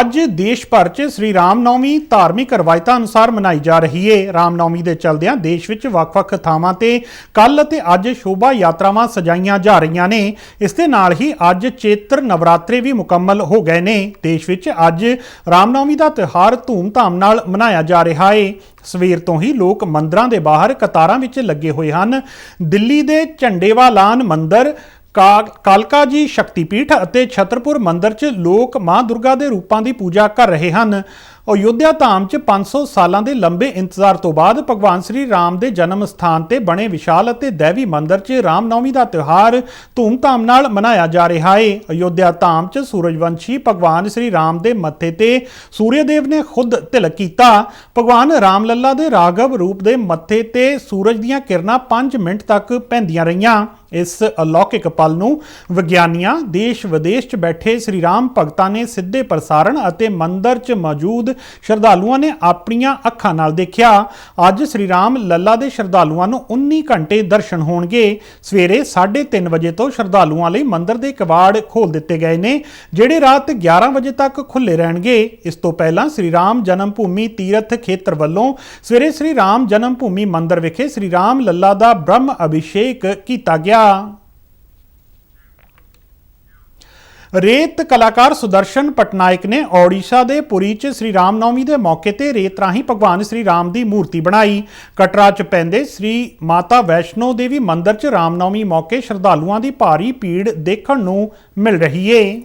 ਅੱਜ ਦੇਸ਼ ਭਰ 'ਚ ਸ੍ਰੀ ਰਾਮ ਨੌਮੀ ਧਾਰਮਿਕ ਰਵਾਇਤਾਂ ਅਨੁਸਾਰ ਮਨਾਈ ਜਾ ਰਹੀ ਏ। ਰਾਮ ਨੌਮੀ ਦੇ ਚਲਦਿਆਂ ਦੇਸ਼ ਵਿੱਚ ਵੱਖ-ਵੱਖ ਥਾਵਾਂ ਤੇ ਕੱਲ ਅਤੇ ਅੱਜ ਸ਼ੋਭਾ ਯਾਤਰਾਵਾਂ ਸਜਾਈਆਂ ਜਾ ਰਹੀਆਂ ਨੇ। ਇਸ ਦੇ ਨਾਲ ਹੀ ਅੱਜ ਚੇਤਰ ਨਵਰਾਤਰੇ ਵੀ ਮੁਕੰਮਲ ਹੋ ਗਏ ਨੇ। ਦੇਸ਼ ਵਿੱਚ ਅੱਜ ਰਾਮ ਨੌਮੀ ਦਾ ਤਿਉਹਾਰ ਧੂਮ-ਧਾਮ ਨਾਲ ਮਨਾਇਆ ਜਾ ਰਿਹਾ ਏ। ਸਵੇਰ ਤੋਂ ਹੀ ਲੋਕ ਮੰਦਰਾਂ ਦੇ ਬਾਹਰ ਕਤਾਰਾਂ ਵਿੱਚ ਲੱਗੇ ਹੋਏ ਹਨ। ਦਿੱਲੀ ਦੇ ਝੰਡੇਵਾਲਾਨ ਮੰਦਿਰ ਕਾ- ਕਾਲਕਾ ਜੀ ਸ਼ਕਤੀਪੀਠ ਅਤੇ ਛਤਰਪੁਰ ਮੰਦਿਰ 'ਚ ਲੋਕ ਮਾਂ ਦੁਰਗਾ ਦੇ ਰੂਪਾਂ ਦੀ ਪੂਜਾ ਕਰ ਰਹੇ ਹਨ। ਅਯੁੱਧਿਆ ਧਾਮ 'ਚ 500 ਸਾਲਾਂ ਦੇ ਲੰਬੇ ਇੰਤਜ਼ਾਰ ਤੋਂ ਬਾਅਦ ਭਗਵਾਨ ਸ੍ਰੀ ਰਾਮ ਦੇ ਜਨਮ ਸਥਾਨ ਤੇ ਬਣੇ ਵਿਸ਼ਾਲ ਅਤੇ ਦੇਵੀ ਮੰਦਿਰ 'ਚ ਰਾਮਨੌਮੀ ਦਾ ਤਿਉਹਾਰ ਧੂਮਧਾਮ ਨਾਲ ਮਨਾਇਆ ਜਾ ਰਿਹਾ ਹੈ ਅਯੁੱਧਿਆ ਧਾਮ 'ਚ ਸੂਰਜਵੰਸ਼ੀ ਭਗਵਾਨ ਸ੍ਰੀ ਰਾਮ ਦੇ ਮੱਥੇ ਤੇ ਸੂਰਯਦੇਵ ਨੇ ਖੁਦ ਤਿਲਕ ਕੀਤਾ। ਭਗਵਾਨ ਰਾਮ ਲੱਲਾ ਦੇ ਰਾਘਵ ਰੂਪ ਦੇ ਮੱਥੇ ਤੇ ਸੂਰਜ ਦੀਆਂ ਕਿਰਨਾਂ 5 ਮਿੰਟ ਤੱਕ ਪੈਂਦੀਆਂ ਰਹੀਆਂ। ਇਸ ਅਲੌਕਿਕ ਪਲ ਨੂੰ ਵਿਗਿਆਨੀਆਂ ਦੇਸ਼ ਵਿਦੇਸ਼ 'ਚ ਬੈਠੇ ਸ੍ਰੀ ਰਾਮ ਭਗਤਾਂ ਨੇ ਸਿੱਧੇ ਪ੍ਰਸਾਰਣ ਅਤੇ ਮੰਦਰ 'ਚ ਮੌਜੂਦ ਸ਼ਰਧਾਲੂਆਂ ਨੇ ਆਪਣੀਆਂ ਅੱਖਾਂ ਨਾਲ ਦੇਖਿਆ। ਅੱਜ ਸ੍ਰੀ ਰਾਮ ਲੱਲਾ ਦੇ ਸ਼ਰਧਾਲੂਆਂ ਨੂੰ 19 ਘੰਟੇ ਦਰਸ਼ਨ ਹੋਣਗੇ। ਸਵੇਰੇ 3:30 ਵਜੇ ਤੋਂ ਸ਼ਰਧਾਲੂਆਂ ਲਈ ਮੰਦਿਰ ਦੇ ਕਵਾੜ ਖੋਲ ਦਿੱਤੇ ਗਏ ਨੇ, ਜਿਹੜੇ ਰਾਤ 11 ਵਜੇ ਤੱਕ ਖੁੱਲੇ ਰਹਿਣਗੇ। ਇਸ ਤੋਂ ਪਹਿਲਾਂ ਸ੍ਰੀ ਰਾਮ ਜਨਮ ਭੂਮੀ ਤੀਰਥ ਖੇਤਰ ਵੱਲੋਂ ਸਵੇਰੇ ਸ੍ਰੀ ਰਾਮ ਜਨਮ ਭੂਮੀ ਮੰਦਿਰ ਵਿਖੇ ਸ੍ਰੀ ਰਾਮ ਲੱਲਾ ਦਾ ਬ੍ਰਹਮ ਅਭਿਸ਼ੇਕ ਕੀਤਾ ਗਿਆ। ਰੇਤ ਕਲਾਕਾਰ ਸੁਦਰਸ਼ਨ ਪਟਨਾਇਕ ਨੇ ਓਡੀਸ਼ਾ ਦੇ ਪੁਰੀ 'ਚ ਸ੍ਰੀ ਰਾਮ ਨੌਮੀ ਦੇ ਮੌਕੇ ਤੇ ਰੇਤ ਰਾਹੀਂ ਭਗਵਾਨ ਸ੍ਰੀ ਰਾਮ ਦੀ ਮੂਰਤੀ ਬਣਾਈ। ਕਟਰਾ 'ਚ ਪੈਂਦੇ ਸ੍ਰੀ ਮਾਤਾ ਵੈਸ਼ਨੋ ਦੇਵੀ ਮੰਦਿਰ 'ਚ ਰਾਮ ਨੌਮੀ ਮੌਕੇ ਸ਼ਰਧਾਲੂਆਂ ਦੀ ਭਾਰੀ ਭੀੜ ਦੇਖਣ ਨੂੰ ਮਿਲ ਰਹੀ ਏ।